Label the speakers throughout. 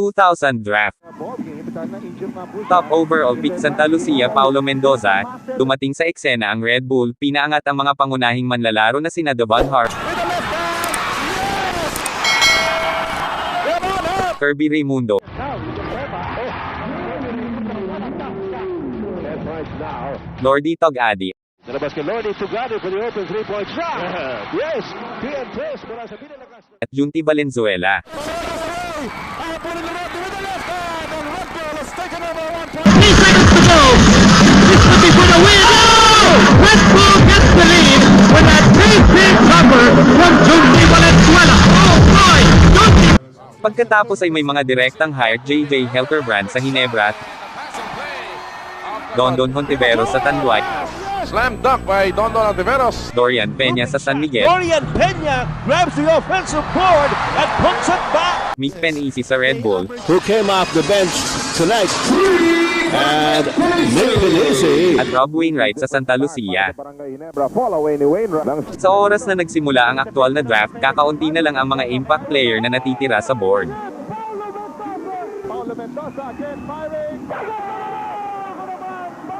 Speaker 1: 2000 Draft Top overall pick Santa Lucia Paulo Mendoza, dumating sa eksena ang Red Bull, pinaangat ang mga pangunahing manlalaro na sina Devon Hart, Kirby Raimundo, Lordy Togadi,
Speaker 2: Nalabas kay Lordy Tugado for the open three-point shot. Yes, pinalakas.
Speaker 1: at Junti Valenzuela. Pagkatapos ay may mga direktang hired JJ Helterbrand sa Hinebra at Dondon Hontiveros sa Tanduay,
Speaker 3: Slam dunk by Dondon Altiveros.
Speaker 1: Dorian Peña sa San Miguel,
Speaker 2: Dorian Peña grabs the offensive board and puts it back.
Speaker 1: Mick Penisi sa Red Bull,
Speaker 4: who came off the bench tonight. And Nick Penisi.
Speaker 1: at Rob Wainwright sa Santa Lucia. Sa oras na nagsimula ang aktual na draft, kakaunti na lang ang mga impact player na natitira sa board.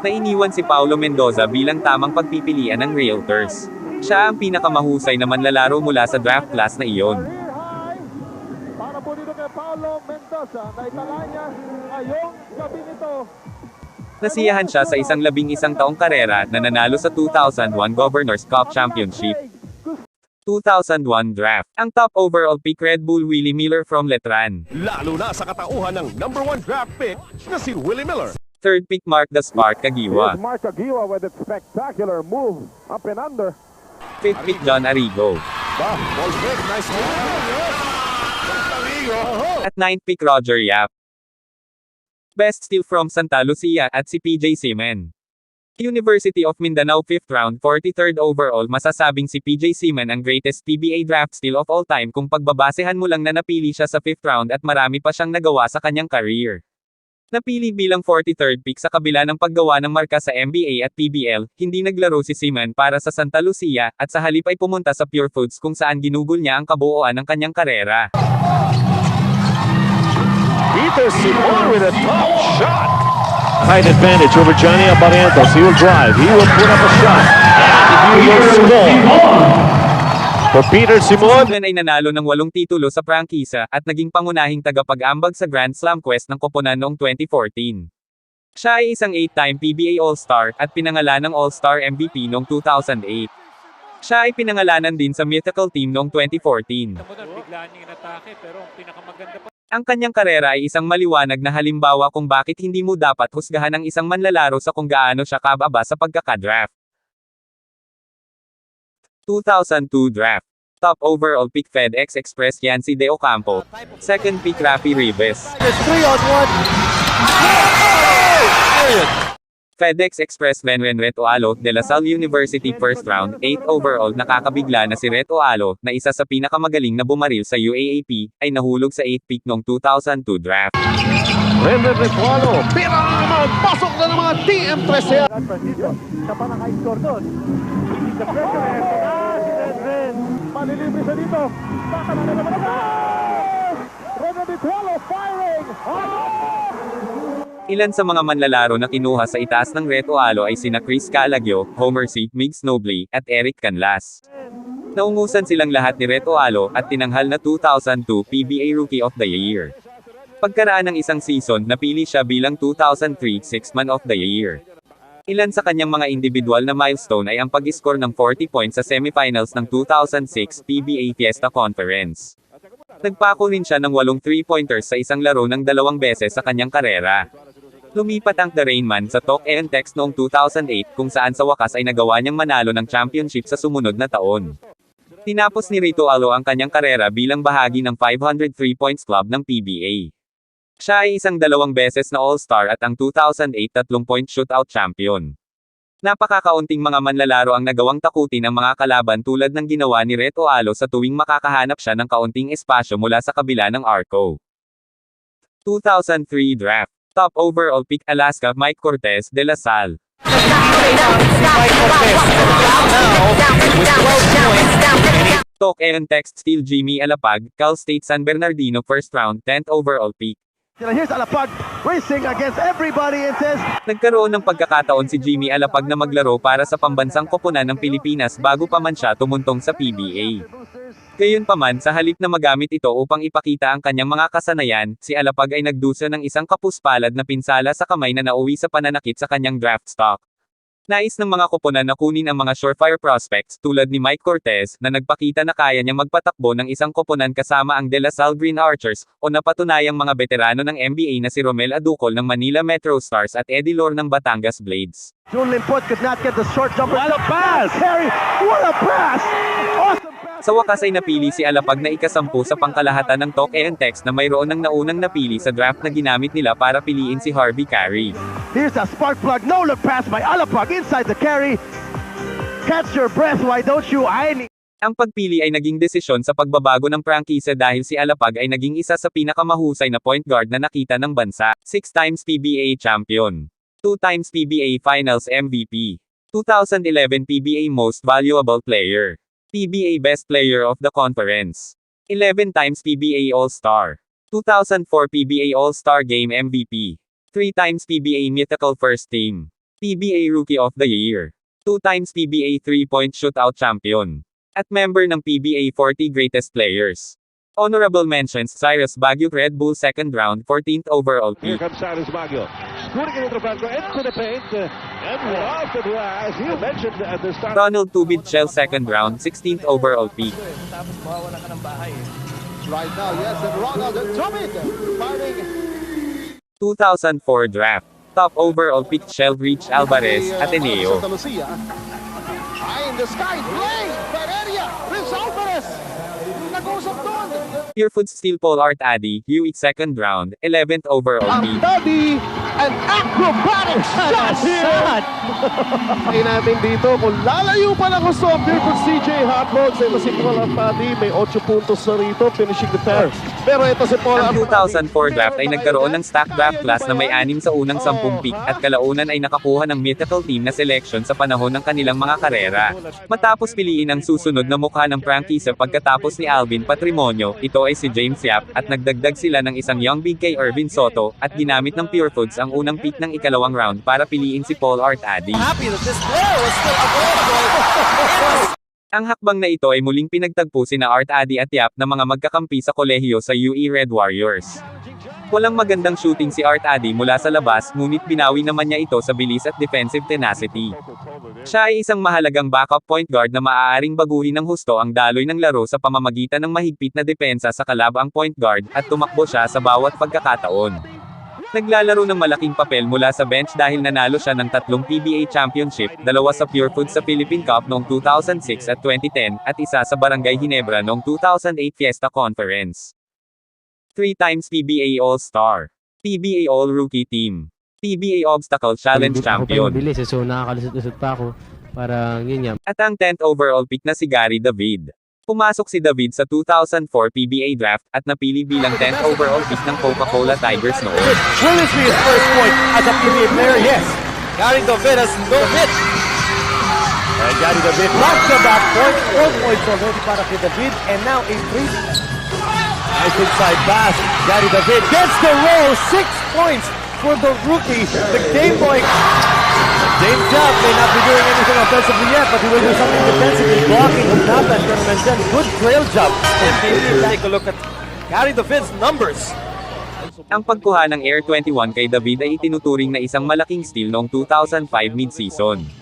Speaker 1: Nainiwan si Paulo Mendoza bilang tamang pagpipilian ng Realtors. Siya ang pinakamahusay na manlalaro mula sa draft class na iyon.
Speaker 2: Paulo Mendoza na itala niya ngayong gabi nito.
Speaker 1: Nasiyahan siya sa isang labing isang taong karera na nanalo sa 2001 Governors Cup Championship. 2001 Draft. Ang top overall pick Red Bull Willie Miller from Letran.
Speaker 3: Lalo na sa katauhan ng number one draft pick na si Willie Miller.
Speaker 1: Third pick Mark the Spark Kagiwa.
Speaker 2: Here's Mark Aguila with a spectacular move up and under.
Speaker 1: Fifth pick John Arrigo.
Speaker 3: Ball fake, nice move.
Speaker 1: At ninth pick Roger Yap. Best steal from Santa Lucia at si PJ Seaman. University of Mindanao 5th round 43rd overall masasabing si PJ Seaman ang greatest PBA draft steal of all time kung pagbabasehan mo lang na napili siya sa 5th round at marami pa siyang nagawa sa kanyang career. Napili bilang 43rd pick sa kabila ng paggawa ng marka sa NBA at PBL, hindi naglaro si Seaman para sa Santa Lucia, at sa halip ay pumunta sa Pure Foods kung saan ginugol niya ang kabuuan ng kanyang karera.
Speaker 2: Peter Simon with a top shot.
Speaker 5: Height advantage over Johnny Barrientos. He will drive. He will put up a shot. And he will score. For Peter Simon.
Speaker 1: Cleveland ay nanalo ng walong titulo sa prangkisa at naging pangunahing tagapag-ambag sa Grand Slam Quest ng koponan noong 2014. Siya ay isang 8-time PBA All-Star at pinangalan ng All-Star MVP noong 2008. Siya ay pinangalanan din sa Mythical Team noong 2014. Ang kanyang karera ay isang maliwanag na halimbawa kung bakit hindi mo dapat husgahan ang isang manlalaro sa kung gaano siya kababa sa pagkakadraft. 2002 Draft Top overall pick FedEx Express Yancy De Ocampo. Second pick Rafi Ribes. FedEx Express Renren Reto Alo, De La Salle University first round, 8 overall nakakabigla na si Reto Alo, na isa sa pinakamagaling na bumaril sa UAAP, ay nahulog sa 8 pick noong 2002 draft.
Speaker 3: Renren Retualo. Pira naman. Pasok na ng mga TM13.
Speaker 2: Francisco, siya pa naka-score doon. The pressure and ah, si Redren. Malilibre siya dito. Baka na naman na Redren Vitualo firing. Oh!
Speaker 1: Ilan sa mga manlalaro na kinuha sa itaas ng Reto Alo ay sina Chris Calagyo, Homer C., Migs Nobley, at Eric Canlas. Naungusan silang lahat ni Reto Alo at tinanghal na 2002 PBA Rookie of the Year. Pagkaraan ng isang season, napili siya bilang 2003 Sixth Man of the Year. Ilan sa kanyang mga individual na milestone ay ang pag-score ng 40 points sa semifinals ng 2006 PBA Fiesta Conference. Nagpako rin siya ng walong 3-pointers sa isang laro ng dalawang beses sa kanyang karera. Lumipat ang The Rainman sa Talk and Text noong 2008 kung saan sa wakas ay nagawa niyang manalo ng championship sa sumunod na taon. Tinapos ni Rito Alo ang kanyang karera bilang bahagi ng 503 points club ng PBA. Siya ay isang dalawang beses na All-Star at ang 2008 30-point shootout champion. Napakakaunting mga manlalaro ang nagawang takutin ang mga kalaban tulad ng ginawa ni Reto Alo sa tuwing makakahanap siya ng kaunting espasyo mula sa kabila ng arco. 2003 Draft Top overall pick Alaska Mike Cortez de La Salle. Talk and text steal Jimmy Alapag, Cal State San Bernardino first round 10th overall pick.
Speaker 2: Here's Alapag racing against everybody and says,
Speaker 1: Nagkaroon ng pagkakataon si Jimmy Alapag na maglaro para sa pambansang koponan ng Pilipinas bago pa man siya tumuntong sa PBA. Gayunpaman sa halip na magamit ito upang ipakita ang kanyang mga kasanayan, si Alapag ay nagdusa ng isang kapuspalad na pinsala sa kamay na nauwi sa pananakit sa kanyang draft stock. Nais ng mga koponan na kunin ang mga surefire prospects tulad ni Mike Cortez na nagpakita na kaya niyang magpatakbo ng isang koponan kasama ang De La Salle Green Archers o napatunayang mga veterano ng NBA na si Romel Aducol ng Manila Metro Stars at Eddie Lor ng Batangas Blades.
Speaker 2: June Limpot could not get the short jumper. What a pass! Carry, what a pass! Awesome pass!
Speaker 1: Sa wakas ay napili si Alapag na ikasampu sa pangkalahatan ng Talk and Text na mayroon ng naunang napili sa draft na ginamit nila para piliin si Harvey Carey.
Speaker 2: Here's a spark plug, no look pass by Alapag inside the carry. Catch your breath, why don't you? I need.
Speaker 1: Ang pagpili ay naging desisyon sa pagbabago ng prangkisa dahil si Alapag ay naging isa sa pinakamahusay na point guard na nakita ng bansa. 6 times PBA champion. 2 times PBA Finals MVP. 2011 PBA Most Valuable Player. PBA Best Player of the Conference. 11 times PBA All-Star. 2004 PBA All-Star Game MVP. 3 times PBA Mythical First Team. PBA Rookie of the Year. 2 times PBA 3-point shootout champion. At member ng PBA 40 Greatest Players. Honorable mentions Cyrus Baguio Red Bull second round 14th overall
Speaker 5: Here
Speaker 1: pick.
Speaker 5: comes Cyrus Baguio. Scooting into the front, into the paint, uh, and off the glass. You mentioned at the start.
Speaker 1: Ronald Tubid Shell second round 16th overall pick.
Speaker 3: Right now, yes, and Ronald Tumid firing
Speaker 1: 2004 draft. Top overall pick Shell Reach Alvarez,
Speaker 3: uh,
Speaker 1: Ateneo.
Speaker 3: Santa Lucia. High in the sky, play! Nag-usap doon!
Speaker 1: Pure Foods Steel Pole Art Addy, UE second round, 11th overall
Speaker 3: Ang daddy, an acrobatic shot here! Ay natin dito, kung lalayo pa ng gusto ang Pure Foods CJ Hotdogs ay si Paul Arpadi, may 8 puntos na rito, finishing the pair. Pero ito si Paul
Speaker 1: Ang
Speaker 3: Arpadi.
Speaker 1: 2004 draft ay nagkaroon ng stack draft class na may anim sa unang 10 pick at kalaunan ay nakakuha ng mythical team na selection sa panahon ng kanilang mga karera. Matapos piliin ang susunod na mukha ng prangkisa pagkatapos ni Alvin Patrimonio, ito ay si James Yap, at nagdagdag sila ng isang young big kay Irvin Soto, at ginamit ng Pure Foods ang unang pick ng ikalawang round para piliin si Paul Art Addy. Ang hakbang na ito ay muling pinagtagpo sina Art Addy at Yap na mga magkakampi sa kolehiyo sa UE Red Warriors. Walang magandang shooting si Art Addy mula sa labas, ngunit binawi naman niya ito sa bilis at defensive tenacity. Siya ay isang mahalagang backup point guard na maaaring baguhin ng husto ang daloy ng laro sa pamamagitan ng mahigpit na depensa sa kalabang point guard at tumakbo siya sa bawat pagkakataon. Naglalaro ng malaking papel mula sa bench dahil nanalo siya ng tatlong PBA championship, dalawa sa Pure Food sa Philippine Cup noong 2006 at 2010, at isa sa Barangay Ginebra noong 2008 Fiesta Conference. 3 times PBA All-Star. PBA All-Rookie Team. PBA Obstacle Challenge
Speaker 6: Hindi pa ako
Speaker 1: Champion.
Speaker 6: mabilis eh, so nakakalusot-lusot pa ako. Para yun nga,
Speaker 1: At ang 10th overall pick na si Gary David. Pumasok si David sa 2004 PBA draft at napili bilang 10th overall pick ng Coca-Cola Tigers noon.
Speaker 2: This be his first point as a PBA player? Yes. Gary David has no hit. And Gary David lost the back point. Four points already para kay David. And now a three. Nice inside pass. Gary David gets the roll. Six points for the rookie. The game boy. James Jubb may not be doing anything offensively yet, but he will do something defensively. Blocking Nathan pero nandyan. Good trail job. And maybe take a look at Gary David's numbers.
Speaker 1: Ang pagkuha ng Air 21 kay David ay itinuturing na isang malaking steal noong 2005 mid-season.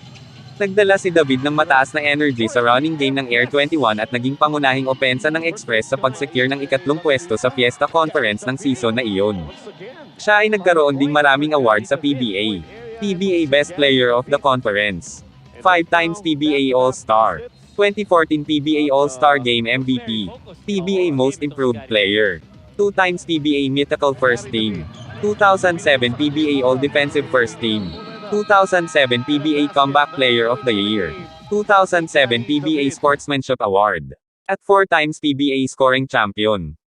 Speaker 1: Nagdala si David ng mataas na energy sa running game ng Air 21 at naging pangunahing opensa ng Express sa pag-secure ng ikatlong pwesto sa Fiesta Conference ng season na iyon. Siya ay nagkaroon ding maraming award sa PBA. PBA Best Player of the Conference. 5 times PBA All-Star. 2014 PBA All-Star Game MVP. PBA Most Improved Player. 2 times PBA Mythical First Team. 2007 PBA All Defensive First Team. 2007 PBA Comeback Player of the Year. 2007 PBA Sportsmanship Award. At 4 times PBA Scoring Champion.